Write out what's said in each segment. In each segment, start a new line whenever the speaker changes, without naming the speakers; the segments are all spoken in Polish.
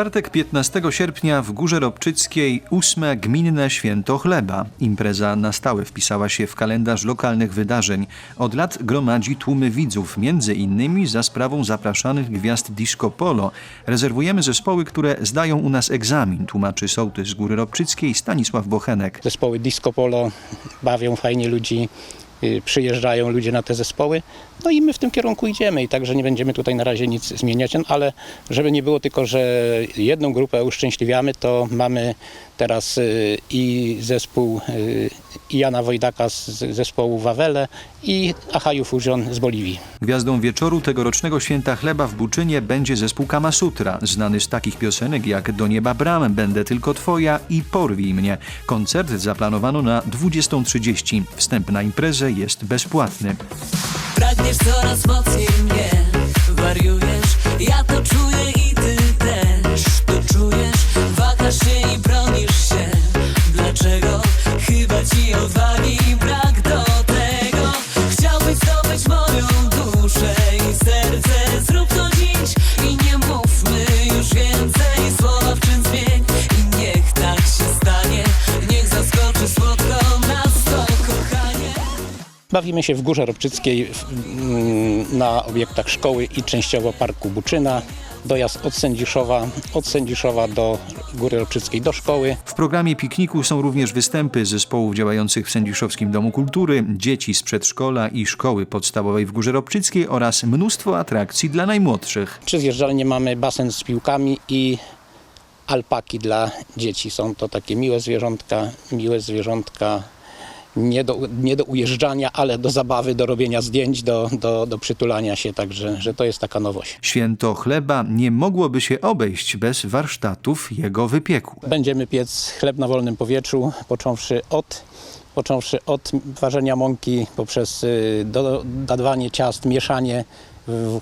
czwartek 15 sierpnia w Górze Robczyckiej ósme gminne święto chleba. Impreza na stałe wpisała się w kalendarz lokalnych wydarzeń. Od lat gromadzi tłumy widzów, między innymi za sprawą zapraszanych gwiazd disco polo. Rezerwujemy zespoły, które zdają u nas egzamin, tłumaczy sołtys z Góry Robczyckiej Stanisław Bochenek.
Zespoły disco polo bawią fajnie ludzi, y, przyjeżdżają ludzie na te zespoły. No i my w tym kierunku idziemy i także nie będziemy tutaj na razie nic zmieniać, no, ale żeby nie było tylko, że jedną grupę uszczęśliwiamy, to mamy teraz y, i zespół y, Jana Wojdaka z zespołu Wawele i Ahaju Fusion z Boliwii.
Gwiazdą wieczoru tegorocznego święta chleba w Buczynie będzie zespół Kamasutra, znany z takich piosenek jak Do nieba bram, Będę tylko twoja i Porwij mnie. Koncert zaplanowano na 20.30. Wstęp na imprezę jest bezpłatny.
Прагнешься, рассмотри мне, варю я
Bawimy się w Górze Robczyckiej mm, na obiektach szkoły i częściowo Parku Buczyna. Dojazd od Sędziszowa, od Sędziszowa do Góry Robczyckiej do szkoły.
W programie pikniku są również występy zespołów działających w Sędziszowskim Domu Kultury, dzieci z przedszkola i szkoły podstawowej w Górze Robczyckiej oraz mnóstwo atrakcji dla najmłodszych.
Przy zjeżdżalni mamy basen z piłkami i alpaki dla dzieci. Są to takie miłe zwierzątka, miłe zwierzątka nie do, nie do ujeżdżania, ale do zabawy, do robienia zdjęć, do, do, do przytulania się, także że to jest taka nowość.
Święto chleba nie mogłoby się obejść bez warsztatów jego wypieku.
Będziemy piec chleb na wolnym powietrzu, począwszy od, począwszy od ważenia mąki, poprzez y, do- dodawanie ciast, mieszanie,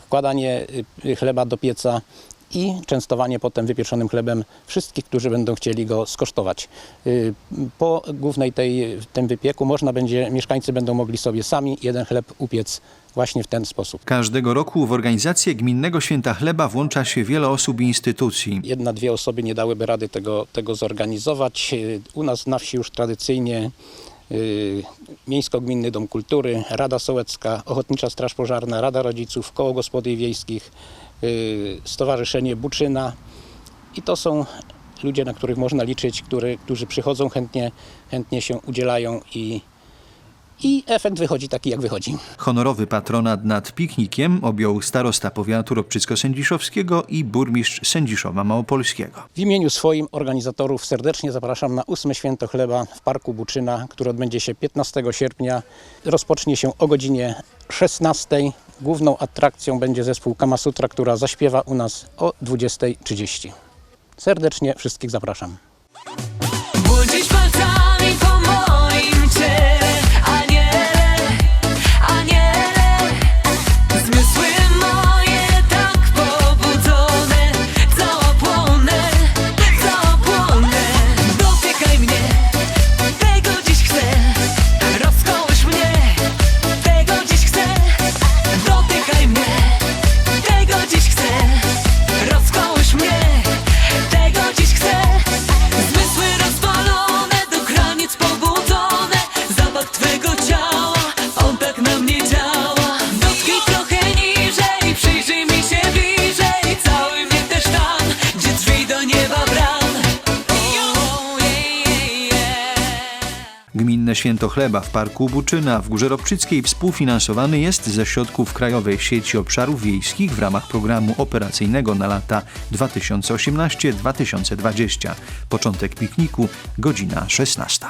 wkładanie y, chleba do pieca i częstowanie potem wypieczonym chlebem wszystkich, którzy będą chcieli go skosztować. Y, Po głównej tej, tym wypieku można będzie, mieszkańcy będą mogli sobie sami jeden chleb upiec właśnie w ten sposób.
Każdego roku w organizację Gminnego Święta Chleba włącza się wiele osób i instytucji.
jedna, dwie osoby nie dałyby rady tego, tego zorganizować. Y, U nas na wsi już tradycyjnie y, Miejsko-Gminny Dom Kultury, Rada Sołecka, Ochotnicza Straż Pożarna, Rada Rodziców, Koło Gospodyń Wiejskich, Stowarzyszenie Buczyna i to są ludzie, na których można liczyć, który, którzy przychodzą chętnie, chętnie się udzielają i, i efekt wychodzi taki, jak wychodzi.
Honorowy patronat nad piknikiem objął starosta powiatu Robczycko-Sędziszowskiego i burmistrz Sędziszowa Małopolskiego.
W imieniu swoim organizatorów serdecznie zapraszam na ósme święto chleba w Parku Buczyna, które odbędzie się 15 sierpnia. Rozpocznie się o godzinie 16. Główną atrakcją będzie zespół Kamasutra, która zaśpiewa u nas o 20.30. Serdecznie wszystkich zapraszam.
Palcami
Święto Chleba w Parku Buczyna w Górze Robczyckiej współfinansowany jest ze środków Krajowej Sieci Obszarów Wiejskich w ramach programu operacyjnego na lata 2018-2020. Początek pikniku, godzina 16.